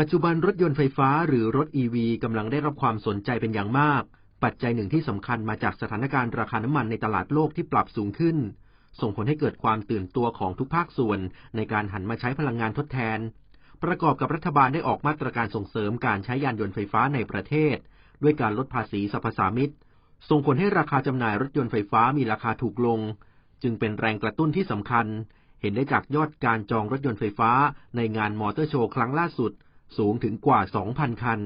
ปัจจุบันรถยนต์ไฟฟ้าหรือรถ EV กำลังได้รับความสนใจเป็นอย่างมาก ปัจจัยหนึ่งที่สำคัญมาจากสถานการณ์ราคาน้ำมันในตลาดโลกที่ปรับสูงขึ้น ส่งผลให้เกิดความตื่นตัวของทุกภาคส่วนในการหันมาใช้พลังงานทดแทน ประกอบกับรัฐบาลได้ออกมาตรการส่งเสริมการใช้ยานยนต์ไฟฟ้าในประเทศ ด้วยการลดภาษีสรรพสามิตส่งผลให้ราคาจำหน่ายรถยนต์ไฟฟ้ามีราคาถูกลง จึงเป็นแรงกระตุ้นที่สำคัญ เห็นได้จากยอดการจองรถยนต์ไฟฟ้าในงานมอเตอร์โชว์ครั้งล่าสุด สูงถึงกว่า 2,000 คัน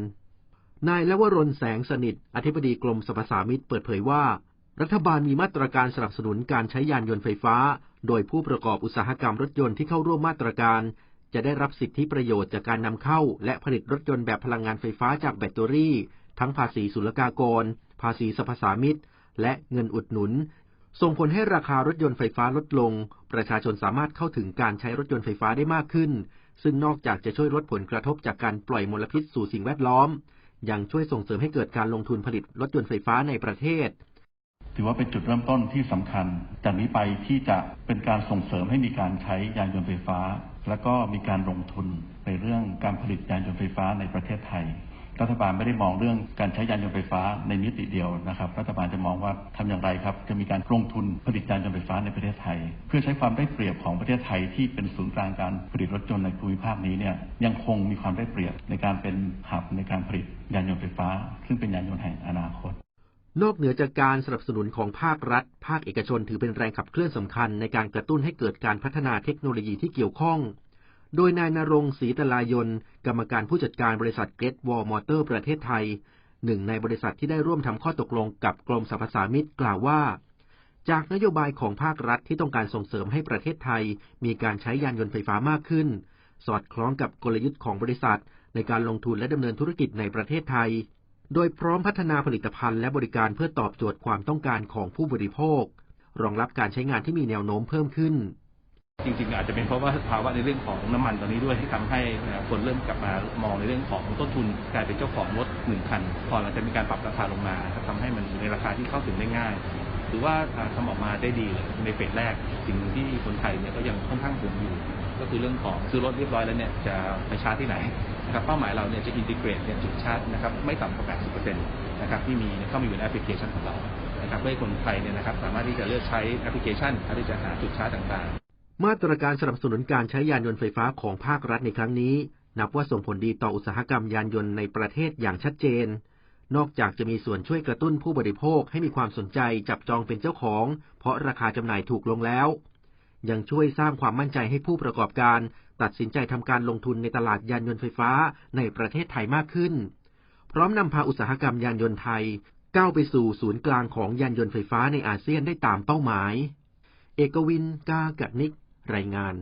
นายแลวรนแสงสนิท อธิบดีกรมสรรพสามิตเปิดเผยว่า รัฐบาลมีมาตรการสนับสนุนการใช้ยานยนต์ไฟฟ้า โดยผู้ประกอบอุตสาหกรรมรถยนต์ที่เข้าร่วมมาตรการ จะได้รับสิทธิประโยชน์จากการนำเข้า และผลิตรถยนต์แบบพลังงานไฟฟ้าจากแบตเตอรี่ ทั้งภาษีศุลกากร ภาษีสรรพสามิตและเงินอุดหนุนส่งผลให้ราคารถยนต์ไฟฟ้าลดลง ประชาชนสามารถเข้าถึงการใช้รถยนต์ไฟฟ้าได้มากขึ้น ซึ่งนอกจากจะช่วยลดผลกระทบจากการปล่อยมลพิษสู่สิ่งแวดล้อม ยังช่วยส่งเสริมให้เกิดการลงทุนผลิตรถยนต์ไฟฟ้าในประเทศ ถือว่าเป็นจุดเริ่มต้นที่สำคัญ จากนี้ไปที่จะเป็นการส่งเสริมให้มีการใช้ยานยนต์ไฟฟ้า และก็มีการลงทุนในเรื่องการผลิตยานยนต์ไฟฟ้าในประเทศไทย รัฐบาลไม่ได้มองเรื่องการใช้ยานยนต์ไฟฟ้าในมิติเดียวนะครับ รัฐบาลจะมองว่าทำอย่างไรครับ จะมีการลงทุนผลิตยานยนต์ไฟฟ้าในประเทศไทย เพื่อใช้ความได้เปรียบของประเทศไทยที่เป็นศูนย์กลางการผลิตรถยนต์ในภูมิภาคนี้เนี่ยยังคงมีความได้เปรียบในการเป็นหับในการผลิตยานยนต์ไฟฟ้า ซึ่งเป็นยานยนต์แห่งอนาคตนอกเหนือจากการสนับสนุนของภาครัฐ ภาคเอกชนถือเป็นแรงขับเคลื่อนสำคัญในการกระตุ้นให้เกิดการพัฒนาเทคโนโลยีที่เกี่ยวข้อง โดยนายนรงศรีตลายน กรรมการผู้จัดการบริษัทเกตวอลมอเตอร์ประเทศไทย หนึ่งในบริษัทที่ได้ร่วมทำข้อตกลงกับกรมสรรพสามิตกล่าวว่า จากนโยบายของภาครัฐที่ต้องการส่งเสริมให้ประเทศไทย มีการใช้ยานยนต์ไฟฟ้ามากขึ้น สอดคล้องกับกลยุทธ์ของบริษัท ในการลงทุนและดำเนินธุรกิจในประเทศไทย โดยพร้อมพัฒนาผลิตภัณฑ์และบริการเพื่อตอบโจทย์ความต้องการของผู้บริโภค รองรับการใช้งานที่มีแนวโน้มเพิ่มขึ้น จริงๆอาจจะเป็นเพราะว่าภาวะในเรื่องของน้ำมันตอนนี้ด้วยที่ทำให้คนเริ่มกลับมามองในเรื่องของต้นทุนกลายเป็นเจ้าของรถหนึ่งคัน พอหลังจากมีการปรับราคาลงมานะครับทำให้มันอยู่ในราคาที่เข้าถึงได้ง่ายหรือว่าทำออกมาได้ดีเลยในเฟสแรกสิ่งที่คนไทยเนี่ยก็ยังค่อนข้างห่วงอยู่ ก็คือเรื่องของซื้อรถเรียบร้อยแล้วเนี่ยจะไปชาร์จที่ไหนนะครับเป้าหมายเราเนี่ยจะอินทิเกรตเนี่ยจุดชาร์จนะครับไม่ต่ำกว่า 80%นะครับที่มีเข้ามาอยู่ในแอปพลิเคชันของเรานะครับเพื่อให้คนไทยเนี่ยนะครับสามารถที่จะเลือกใช้แอปพลิเคชันที่จะหาจุดชาร์จต่าง มาตรการสนับสนุนการใช้ยานยนต์ไฟฟ้าของภาครัฐในครั้งนี้ นับว่าส่งผลดีต่ออุตสาหกรรมยานยนต์ในประเทศอย่างชัดเจน นอกจากจะมีส่วนช่วยกระตุ้นผู้บริโภคให้มีความสนใจจับจองเป็นเจ้าของ เพราะราคาจำหน่ายถูกลงแล้ว ยังช่วยสร้างความมั่นใจให้ผู้ประกอบการ ตัดสินใจทำการลงทุนในตลาดยานยนต์ไฟฟ้าในประเทศไทยมากขึ้น พร้อมนำพาอุตสาหกรรมยานยนต์ไทย ก้าวไปสู่ศูนย์กลางของยานยนต์ไฟฟ้าในอาเซียนได้ตามเป้าหมาย เอกวิน กากัดนิก รายงาน